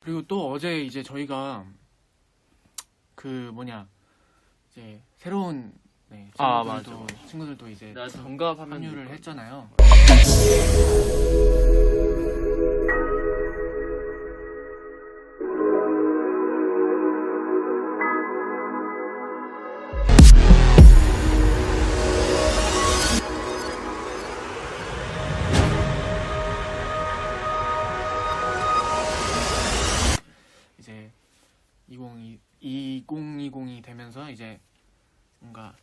그리고 또 어제 이제 저희가 그 뭐냐 이제 새로운 네, 아, 친구들도 맞아, 친구들도 이제 나 동갑하면 합류를 될 했잖아요. 2020 2020이 되면서 이제 뭔가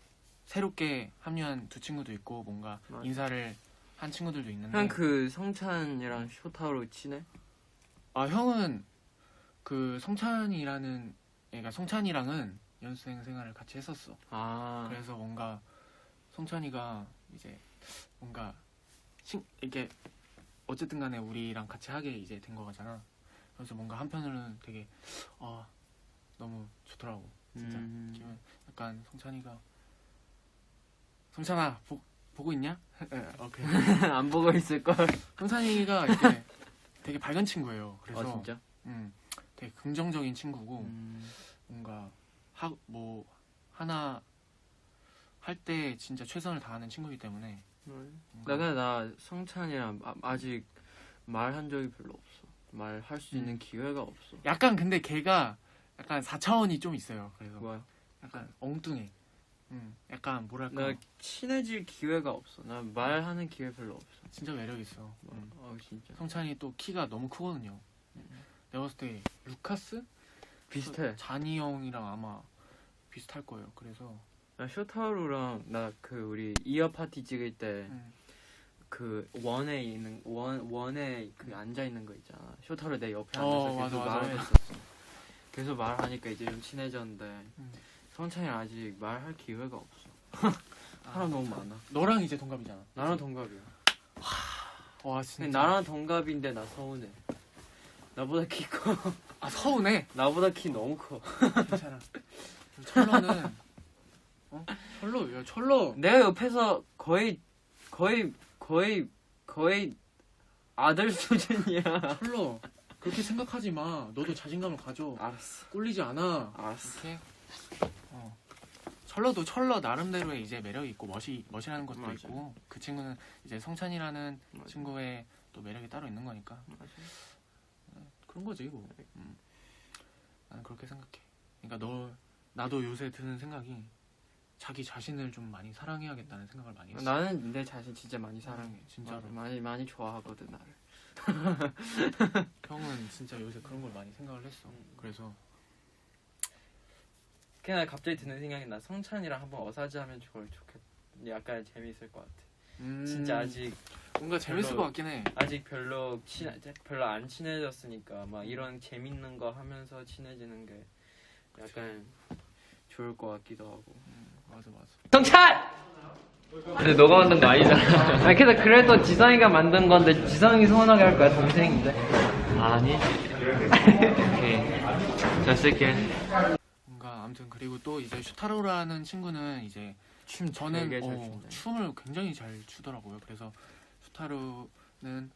새롭게 합류한 두 친구도 있고 뭔가 맞아. 인사를 한 친구들도 있는데 형 그 성찬이랑 쇼타로 친해? 아 형은 그 성찬이라는 얘가 성찬이랑은 연수생 생활을 같이 했었어. 아 그래서 뭔가 성찬이가 이제 뭔가 신, 이게 어쨌든 간에 우리랑 같이 하게 이제 된 거잖아. 그래서 뭔가 한편으로는 되게 아 너무 좋더라고. 진짜 음. 기분 약간 성찬이가 성찬아 보, 보고 있냐? 예, 오케이. 안 보고 있을 걸. 성찬이가 이렇게 되게 밝은 친구예요. 그래서 아 진짜? 음, 되게 긍정적인 친구고 음. 뭔가 하 뭐 하나 할 때 진짜 최선을 다하는 친구이기 때문에 나 근데 나 성찬이랑 아, 아직 말한 적이 별로 없어. 말할 수 있는 음. 기회가 없어. 약간 근데 걔가 약간 4차원이 좀 있어요. 그래서 뭐야? 약간 엉뚱해. 음, 약간 뭐랄까 나 친해질 기회가 없어. 나 말하는 기회 별로 없어. 진짜 매력 있어. 음. 아 진짜. 성찬이 또 키가 너무 크거든요. 내가 봤을 때 루카스 비슷해. 잔이 형이랑 아마 비슷할 거예요. 그래서 나 쇼타로랑 나 그 우리 이어 파티 찍을 때 음, 그 원에 있는 원 원에 그 앉아 있는 거 있잖아. 쇼타로 내 옆에 어, 앉아서 계속 맞아, 맞아. 말을 했었어. 계속 말하니까 이제 좀 친해졌는데 음. 성찬이랑 아직 말할 기회가 없어. 사람 너무 많아. 너랑 이제 동갑이잖아. 나랑 동갑이야. 와 근데 진짜 나랑 동갑인데 나 서운해. 나보다 키 커. 아 서운해. 나보다 키 너무 커. 괜찮아. 철러는 어? 철러 야 철러 내가 옆에서 거의 거의 거의 거의 아들 수준이야. 철러 그렇게 생각하지 마. 너도 자신감을 가져. 알았어. 꿀리지 않아. 알았어. 이렇게 어. 철러도 철러 나름대로의 이제 매력이 있고 멋이 멋이라는 것도 맞아. 있고 그 친구는 이제 성찬이라는 맞아. 친구의 또 매력이 따로 있는 거니까 맞아. 그런 거지 뭐. 음. 나는 그렇게 생각해. 그러니까 너 나도 요새 드는 생각이 자기 자신을 좀 많이 사랑해야겠다는 생각을 많이 했어. 나는 내 자신 진짜 많이 사랑해. 진짜로. 맞아, 많이 많이 좋아하거든 나를. 형은 진짜 요새 그런 걸 많이 생각을 했어. 음. 그래서 그냥 갑자기 드는 생각이 나 성찬이랑 한번 어사지하면 좋을 좋겠. 약간 재미있을 것 같아. 음, 진짜 아직 뭔가 재밌을 별로- 것 같긴 해. 아직 별로 친 별로 안 친해졌으니까 막 이런 재밌는 거 하면서 친해지는 게 약간 좋을 것 같기도 하고. 음, 맞아 맞아. 성찬! 근데 너가 만든 거 아니잖아. 아, 그래도 그래도 지성이가 만든 건데 지성이 서운하게 할 거야 동생인데. 아니. 오케이. 잘 쓸게. 뭔가 아무튼 그리고 또 이제 슈타로라는 친구는 이제 춤 저는 어. 춤을 굉장히 잘 추더라고요. 그래서 슈타로는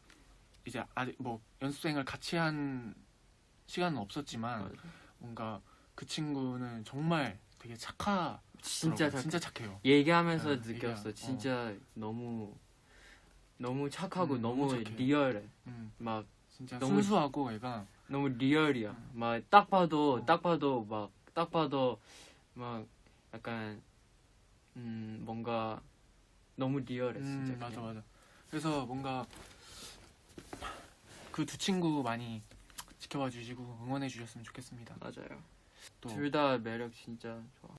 이제 아직 뭐 연습생을 같이 한 시간은 없었지만 맞아. 뭔가 그 친구는 정말 되게 착하 진짜 잘 진짜 착해요. 얘기하면서 네, 느꼈어. 얘기하- 진짜 너무 너무 착하고 음, 너무 너무 착해. 리얼해. 음, 막 진짜 너무- 순수하고 애가 너무 리얼이야. 막 딱 봐도 어. 딱 봐도 막 딱 봐도 막 약간 음 뭔가 너무 리얼해 진짜. 음, 맞아 그냥. 맞아. 그래서 뭔가 그 두 친구 많이 지켜봐 주시고 응원해 주셨으면 좋겠습니다. 맞아요. 또둘다 매력 진짜 좋아.